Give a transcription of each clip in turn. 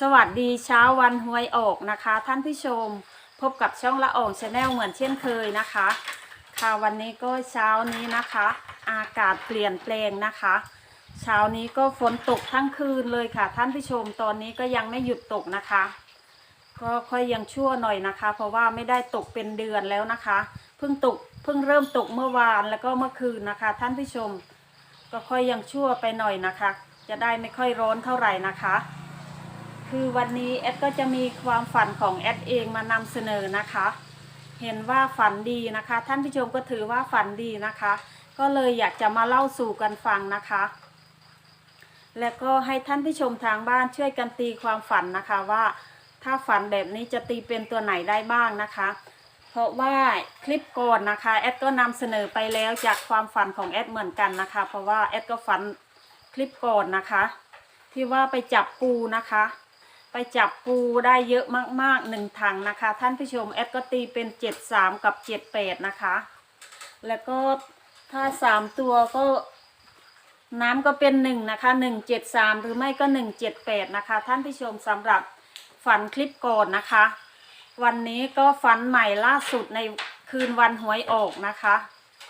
สวัสดีเช้าวันหวยออกนะคะ ท่านผู้ชมพบกับช่องละอองชาแนลเหมือนเช่นเคยนะคะ ค่ะวันนี้ก็เช้านี้นะคะ อากาศเปลี่ยนแปลงนะคะ เช้านี้ก็ฝนตกทั้งคืนเลยค่ะ ท่านผู้ชมตอนนี้ก็ยังไม่หยุดตกนะคะ ก็ค่อยยังชั่วหน่อยนะคะ เพราะว่าไม่ได้ตกเป็นเดือนแล้วนะคะ เพิ่งตกเพิ่งเริ่มตกเมื่อวานแล้วก็เมื่อคืนนะคะ ท่านผู้ชม ก็ค่อยยังชั่วไปหน่อยนะคะ จะได้ไม่ค่อยร้อนเท่าไหร่นะคะ คือวันนี้แอดก็จะมีความฝันของแอดเองมานำเสนอนะคะ เห็นว่าฝันดีนะคะ ท่านผู้ชมก็ถือว่าฝันดีนะคะ ก็เลยอยากจะมาเล่าสู่กันฟังนะคะ และก็ให้ท่านผู้ชมทางบ้านช่วยกันตีความฝันนะคะว่า ถ้าฝันแบบนี้จะตีเป็นตัวไหนได้บ้างนะคะ เพราะว่าคลิปก่อนนะคะแอดก็นำเสนอไปแล้วจากความฝันของแอดเหมือนกันนะคะ เพราะว่าแอดก็ฝันคลิปก่อนนะคะ ที่ว่าไปจับปูนะคะ ไปจับปูได้เยอะมากๆหนึ่งถังนะคะ ท่านผู้ชมแอดก็ตีเป็นเจ็ดสามกับเจ็ดแปดนะคะ แล้วก็ถ้าสามตัวก็น้ำก็เป็นหนึ่งนะคะหนึ่งเจ็ดสามหรือไม่ก็หนึ่งเจ็ดแปดนะคะ ท่านผู้ชมสำหรับฝันคลิปก่อนนะคะ วันนี้ก็ฝันใหม่ล่าสุดในคืนวันหวยออกนะคะ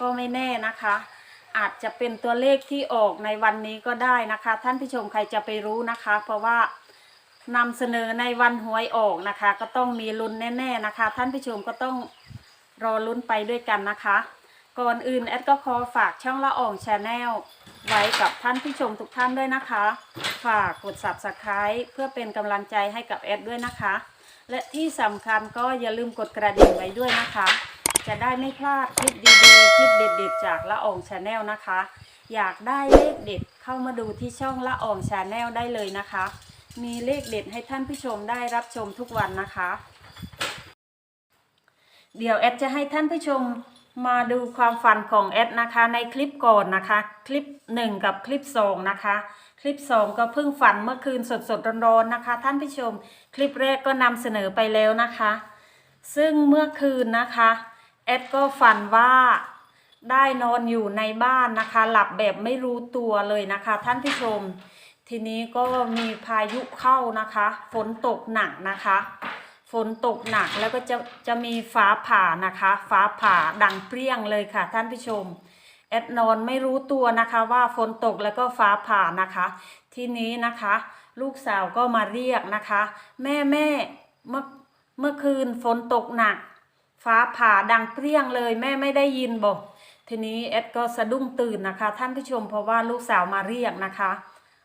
ก็ไม่แน่นะคะ อาจจะเป็นตัวเลขที่ออกในวันนี้ก็ได้นะคะ ท่านผู้ชมใครจะไปรู้นะคะ เพราะว่า นำเสนอในวันหวยออกนะคะ ก็ต้องมีลุ้นแน่ ๆนะคะ ท่านผู้ชมก็ต้องรอลุ้นไปด้วยกันนะคะ ก่อนอื่นแอดก็ขอฝากช่องละอองชาแนลไว้กับท่านผู้ชมทุกท่านด้วยนะคะ ฝากกด subscribe เพื่อเป็นกำลังใจให้กับแอดด้วยนะคะ และที่สำคัญก็อย่าลืมกดกระดิ่งไว้ด้วยนะคะ จะได้ไม่พลาดคลิปดีๆคลิปเด็ดๆจากละอองชาแนลนะคะ อยากได้เลขเด็ดเข้ามาดูที่ช่องละอองชาแนลได้เลยนะคะ มีเลขเด็ดให้ท่านผู้ชมได้รับชมทุกวันนะคะ เดี๋ยวแอดจะให้ท่านผู้ชมมาดูความฝันของแอดนะคะในคลิปก่อนนะคะ คลิป 1 กับคลิป2นะคะ คลิป 2 ก็เพิ่งฝันเมื่อคืนสดๆร้อนๆนะคะ ท่านผู้ชม คลิปแรกก็นำเสนอไปแล้วนะคะ ซึ่งเมื่อคืนนะคะแอดก็ฝันว่าได้นอนอยู่ในบ้านนะคะ หลับแบบไม่รู้ตัวเลยนะคะ ท่านผู้ชม ทีนี้ก็มีพายุเข้านะคะ ฝนตกหนักนะคะ ฝนตกหนักแล้วก็จะจะมีฟ้าผ่านะคะ ฟ้าผ่าดังเปรี้ยงเลยค่ะ ท่านผู้ชมแอดนอนไม่รู้ตัวนะคะว่าฝนตกแล้วก็ฟ้าผ่านะคะ ทีนี้นะคะ ลูกสาวก็มาเรียกนะคะ แม่แม่เมื่อเมื่อคืนฝนตกหนัก ฟ้าผ่าดังเปรี้ยงเลย แม่ไม่ได้ยินบอกทีนี้แอดก็สะดุ้งตื่นนะคะ ท่านผู้ชมเพราะว่าลูกสาวมาเรียกนะคะ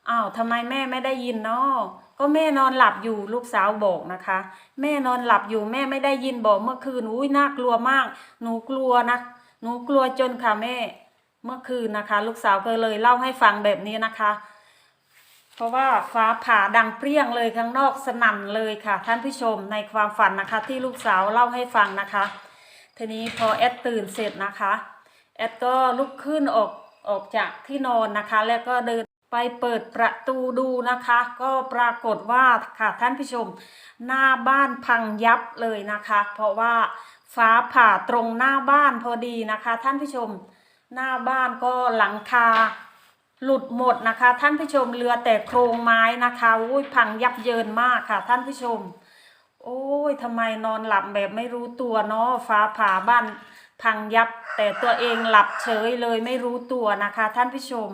อ้าวทำไมแม่ไม่ได้ยินเนาะก็แม่นอนหลับอยู่ลูกสาวบอกนะคะ แม่นอนหลับอยู่แม่ไม่ได้ยินบอกเมื่อคืนอุ้ยน่ากลัวมาก หนูกลัวนะหนูกลัวจนค่ะแม่ เมื่อคืนนะคะ ลูกสาวก็เลยเล่าให้ฟังแบบนี้นะคะ เพราะว่าฟ้าผ่าดังเปรี้ยงเลยข้างนอกสนั่นเลยค่ะ ท่านผู้ชมในความฝันนะคะ ที่ลูกสาวเล่าให้ฟังนะคะ ทีนี้พอแอดตื่นเสร็จนะคะแอดก็ลุกขึ้นออกออกจากที่นอนนะคะ แล้วก็เดิน ไปเปิดประตูดูนะคะ ก็ปรากฏว่าค่ะท่านผู้ชม หน้าบ้านพังยับเลยนะคะ เพราะว่าฟ้าผ่าตรงหน้าบ้านพอดีนะคะ ท่านผู้ชม หน้าบ้านก็หลังคาหลุดหมดนะคะ ท่านผู้ชมเรือแต่โครงไม้นะคะอุ้ยพังยับเยินมากค่ะ ท่านผู้ชม โอ้ยทำไมนอนหลับแบบไม่รู้ตัวเนาะฟ้าผ่าบ้านพังยับ แต่ตัวเองหลับเฉยเลยไม่รู้ตัวนะคะ ท่านผู้ชม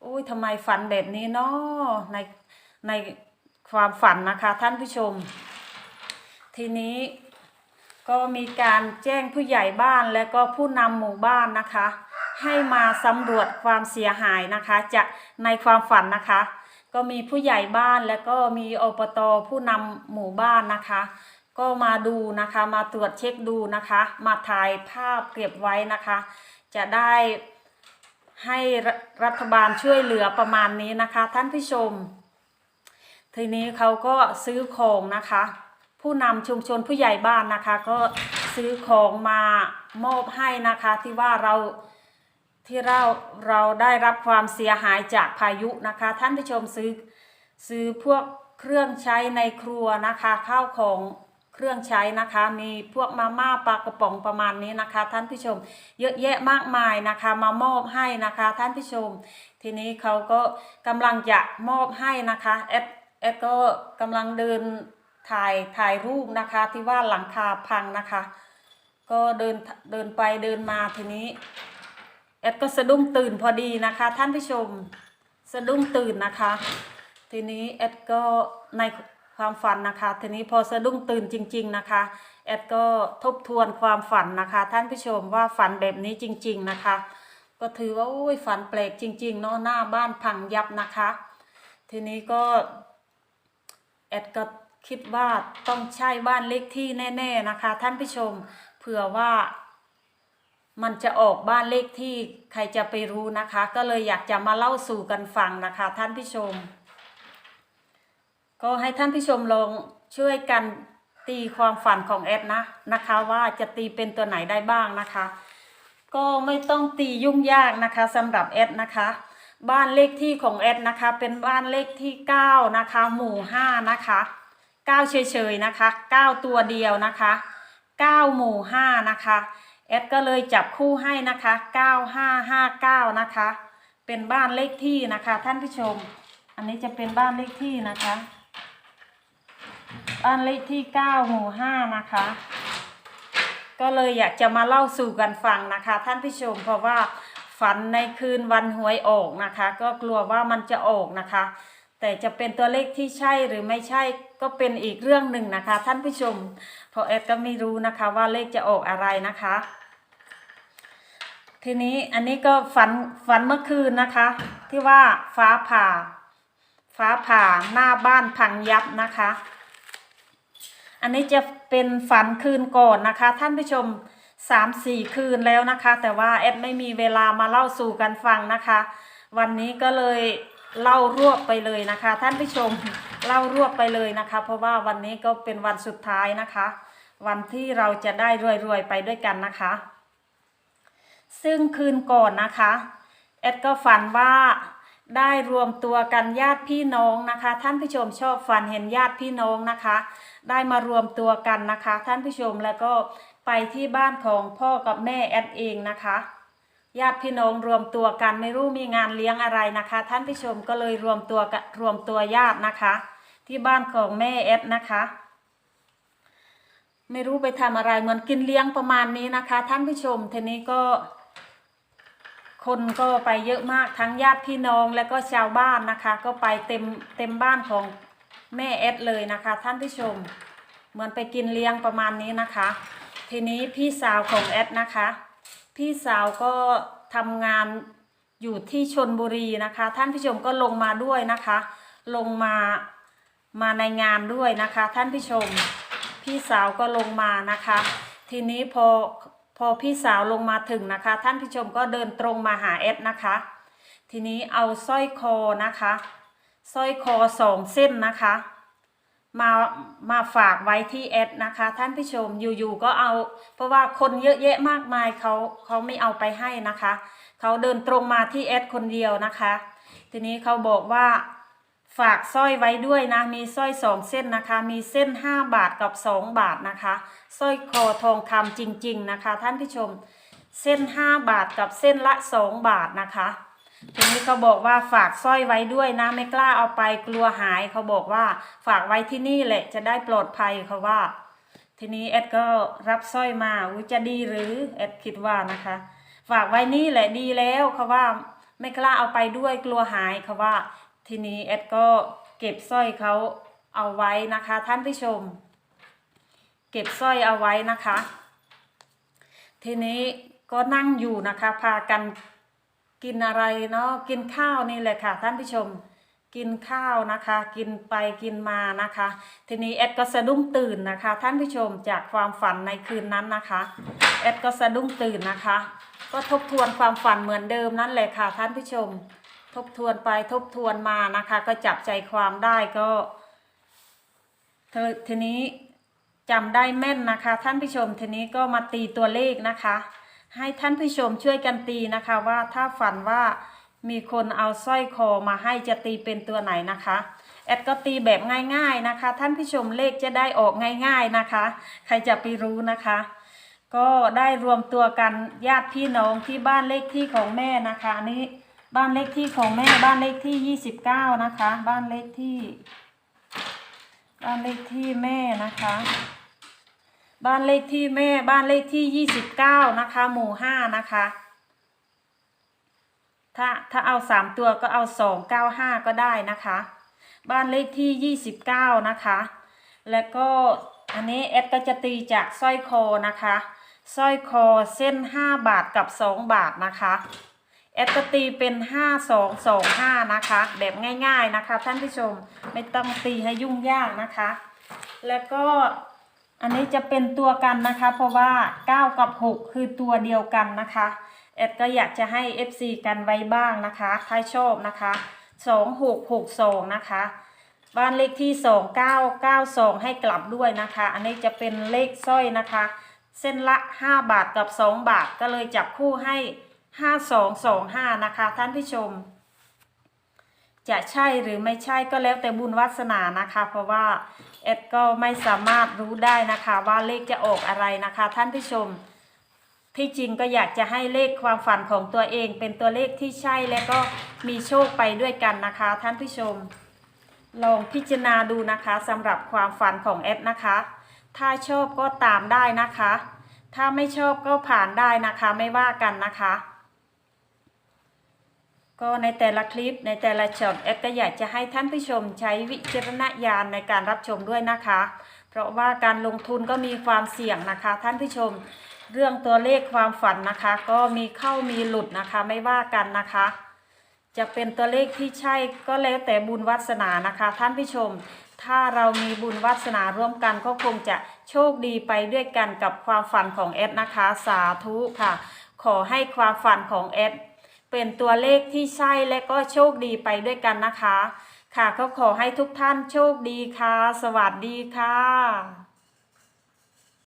โอ้ยทำไมฝันแบบนี้เนาะในในความฝันนะคะท่านผู้ชม ทีนี้ก็มีการแจ้งผู้ใหญ่บ้านและก็ผู้นำหมู่บ้านนะคะ ให้มาสำรวจความเสียหายนะคะ จะในความฝันนะคะ ก็มีผู้ใหญ่บ้านและก็มีอบตผู้นำหมู่บ้านนะคะ ก็มาดูนะคะมาตรวจเช็คดูนะคะ มาถ่ายภาพเก็บไว้นะคะ จะได้ ให้รัฐบาลช่วยเหลือประมาณนี้นะคะ ท่านผู้ชม ทีนี้เขาก็ซื้อของนะคะ ผู้นำชุมชนผู้ใหญ่บ้านนะคะ ก็ซื้อของมามอบให้นะคะที่ว่าเราที่เราเราได้รับความเสียหายจากพายุนะคะ ท่านผู้ชมซื้อซื้อพวกเครื่องใช้ในครัวนะคะข้าวของ เครื่องใช้นะคะ มีพวกมาม่าปลากระป๋องประมาณนี้นะคะ ท่านผู้ชม เยอะแยะมากมายนะคะ มามอบให้นะคะ ท่านผู้ชม ทีนี้เขาก็กำลังจะมอบให้นะคะแอดแอดก็กำลังเดินถ่ายถ่ายรูปนะคะ ที่ว่าหลังคาพังนะคะ ก็เดินเดินไปเดินมาทีนี้แอดก็สะดุ้งตื่นพอดีนะคะ ท่านผู้ชม สะดุ้งตื่นนะคะ ทีนี้แอดก็ใน ความฝันนะคะ ทีนี้พอสะดุ้งตื่นจริง ๆนะคะ แอดก็ทบทวนความฝันนะคะ ท่านผู้ชมว่าฝันแบบนี้จริง ๆนะคะ ก็ถือว่าโอ้ยฝันแปลกจริงๆเนาะหน้าบ้านพังยับนะคะ ทีนี้ก็แอดก็คิดว่าต้องใช่บ้านเลขที่แน่ ๆนะคะ ท่านผู้ชมเผื่อว่ามันจะออกบ้านเลขที่ใครจะไปรู้นะคะ ก็เลยอยากจะมาเล่าสู่กันฟังนะคะ ท่านผู้ชม ก็ให้ท่านผู้ชมลองช่วยกันตีความฝันของแอดนะนะคะว่าจะตีเป็นตัวไหนได้บ้างนะคะ ก็ไม่ต้องตียุ่งยากนะคะสำหรับแอดนะคะ บ้านเลขที่ของแอดนะคะ เป็นบ้านเลขที่ 9 นะคะ หมู่ 5 นะคะ 9 เฉยๆนะคะ 9 ตัวเดียวนะคะ 9 หมู่ 5 นะคะแอดก็เลยจับคู่ให้นะคะ 9559 นะคะ เป็นบ้านเลขที่นะคะ ท่านผู้ชม อันนี้จะเป็นบ้านเลขที่นะคะ บ้านเลขที่9หมู่5นะคะ ก็เลยอยากจะมาเล่าสู่กันฟังนะคะ ท่านผู้ชมเพราะว่าฝันในคืนวันหวยออกนะคะ ก็กลัวว่ามันจะออกนะคะ แต่จะเป็นตัวเลขที่ใช่หรือไม่ใช่ก็เป็นอีกเรื่องหนึ่งนะคะ ท่านผู้ชมเพราะแอดก็ไม่รู้นะคะว่าเลขจะออกอะไรนะคะ ทีนี้อันนี้ก็ฝันฝันเมื่อคืนนะคะ ที่ว่าฟ้าผ่า ฟ้าผ่าหน้าบ้านพังยับนะคะ อันนี้จะเป็นฝันคืนก่อนนะคะ ท่านผู้ชมสามสี่คืนแล้วนะคะ แต่ว่าแอดไม่มีเวลามาเล่าสู่กันฟังนะคะ วันนี้ก็เลยเล่ารวบไปเลยนะคะ ท่านผู้ชมเล่ารวบไปเลยนะคะ เพราะว่าวันนี้ก็เป็นวันสุดท้ายนะคะ วันที่เราจะได้รวยๆไปด้วยกันนะคะ ซึ่งคืนก่อนนะคะแอดก็ฝันว่า ได้รวมตัวกันญาติพี่น้องนะคะ ท่านผู้ชมชอบฝันเห็นญาติพี่น้องนะคะ ได้มารวมตัวกันนะคะ ท่านผู้ชมแล้วก็ไปที่บ้านของพ่อกับแม่แอดเองนะคะญาติพี่น้องรวมตัวกันไม่รู้มีงานเลี้ยงอะไรนะคะ ท่านผู้ชมก็เลยรวมตัวกันรวมตัวญาตินะคะ ที่บ้านของแม่แอดนะคะ ไม่รู้ไปทำอะไรเหมือนกินเลี้ยงประมาณนี้นะคะ ท่านผู้ชมทีนี้ก็ คนก็ไปเยอะมากทั้งญาติพี่น้องและก็ชาวบ้านนะคะ ก็ไปเต็มเต็มบ้านของแม่แอดเลยนะคะ ท่านผู้ชม เหมือนไปกินเลี้ยงประมาณนี้นะคะ ทีนี้พี่สาวของแอดนะคะ พี่สาวก็ทำงานอยู่ที่ชนบุรีนะคะ ท่านผู้ชมก็ลงมาด้วยนะคะ ลงมามาในงานด้วยนะคะ ท่านผู้ชม พี่สาวก็ลงมานะคะ ทีนี้พอ พอพี่สาวลงมาถึงนะคะ ท่านผู้ชมก็เดินตรงมาหาแอดนะคะ ทีนี้เอาสร้อยคอนะคะสร้อยคอสองเส้นนะคะ มามาฝากไว้ที่แอดนะคะ ท่านผู้ชมอยู่ๆก็เอา เพราะว่าคนเยอะแยะมากมายเขาเขาไม่เอาไปให้นะคะ เขาเดินตรงมาที่แอดคนเดียวนะคะ ทีนี้เขาบอกว่า ฝากสร้อยไว้ด้วยนะ มีสร้อยสองเส้นนะคะ มีเส้น 5 บาทกับ 2 บาทนะคะสร้อยคอทองคำจริง ๆนะคะ ท่านผู้ชม เส้น 5 บาทกับเส้นละ 2 บาทนะคะทีนี้เขาบอกว่าฝากสร้อยไว้ด้วยนะไม่กล้าเอาไปกลัวหายเขาบอกว่าฝากไว้ที่นี่แหละจะได้ปลอดภัยเขาว่า ทีนี้แอดก็รับสร้อยมาอุยจะดีหรือแอดคิดว่านะคะ ฝากไว้นี่แหละดีแล้วเขาว่าไม่กล้าเอาไปด้วยกลัวหายเขาว่า ทีนี้แอดก็เก็บสร้อยเขาเอาไว้นะคะ ท่านผู้ชม เก็บสร้อยเอาไว้นะคะ ทีนี้ก็นั่งอยู่นะคะ พากันกินอะไรเนาะกินข้าวนี่แหละค่ะ ท่านผู้ชมกินข้าวนะคะ กินไปกินมานะคะ ทีนี้แอดก็สะดุ้งตื่นนะคะ ท่านผู้ชมจากความฝันในคืนนั้นนะคะแอดก็สะดุ้งตื่นนะคะ ก็ทบทวนความฝันเหมือนเดิมนั่นแหละค่ะ ท่านผู้ชม ทบทวนไปทบทวนมานะคะ ก็จับใจความได้ก็เธอทีนี้จำได้แม่นนะคะ ท่านผู้ชมทีนี้ก็มาตีตัวเลขนะคะ ให้ท่านผู้ชมช่วยกันตีนะคะว่าถ้าฝันว่ามีคนเอาสร้อยคอมาให้จะตีเป็นตัวไหนนะคะแอดก็ตีแบบง่าย ๆนะคะ ท่านผู้ชมเลขจะได้ออกง่าย ๆนะคะ ใครจะไปรู้นะคะ ก็ได้รวมตัวกันญาติพี่น้องที่บ้านเลขที่ของแม่นะคะนี้ บ้านเลขที่ของแม่บ้านเลขที่29นะคะ บ้านเลขที่ บ้านเลขที่แม่นะคะ บ้านเลขที่แม่บ้านเลขที่ยี่สิบเก้านะคะ หมู่ห้านะคะ ถ้าถ้าเอาสามตัวก็เอาสองเก้าห้าก็ได้นะคะ บ้านเลขที่ยี่สิบเก้านะคะ แล้วก็อันนี้เอสก็จะตีจากสร้อยคอนะคะสร้อยคอเส้นห้าบาทกับสองบาทนะคะ เอสก็ตีเป็นห้าสองสองห้านะคะ แบบง่าย ๆนะคะ ท่านผู้ชมไม่ต้องตีให้ยุ่งยากนะคะ แล้วก็อันนี้จะเป็นตัวกันนะคะ เพราะว่า 9 กับ 6 คือตัวเดียวกันนะคะเอ็ดก็อยากจะให้ FC กันไว้บ้างนะคะถ้าชอบนะคะ 2662 นะคะบ้านเลขที่ 2992 ให้กลับด้วยนะคะ อันนี้จะเป็นเลขสร้อยนะคะ เส้นละ 5 บาทกับ 2 บาทก็เลยจับคู่ให้ 5225นะคะ ท่านผู้ชม จะใช่หรือไม่ใช่ก็แล้วแต่บุญวาสนานะคะ เพราะว่าเอ็ดก็ไม่สามารถรู้ได้นะคะ ว่าเลขจะออกอะไรนะคะ ท่านผู้ชม ที่จริงก็อยากจะให้เลขความฝันของตัวเอง เป็นตัวเลขที่ใช่และก็มีโชคไปด้วยกันนะคะ ท่านผู้ชม ลองพิจารณาดูนะคะสำหรับความฝันของแอดนะคะ ถ้าชอบก็ตามได้นะคะ ถ้าไม่ชอบก็ผ่านได้นะคะไม่ว่ากันนะคะ ก็ในแต่ละคลิปในแต่ละช็อตแอดก็อยากจะให้ท่านผู้ชมใช้วิจารณญาณในการรับชมด้วยนะคะ เพราะว่าการลงทุนก็มีความเสี่ยงนะคะ ท่านผู้ชม เรื่องตัวเลขความฝันนะคะ ก็มีเข้ามีหลุดนะคะไม่ว่ากันนะคะ จะเป็นตัวเลขที่ใช่ก็แล้วแต่บุญวาสนานะคะ ท่านผู้ชม ถ้าเรามีบุญวาสนาร่วมกันก็คงจะโชคดีไปด้วยกันกับความฝันของแอดนะคะ สาธุค่ะ ขอให้ความฝันของแอด เป็นตัวเลขที่ใช่และก็โชคดีไปด้วยกันนะคะ ค่ะก็ขอให้ทุกท่านโชคดีค่ะ สวัสดีค่ะ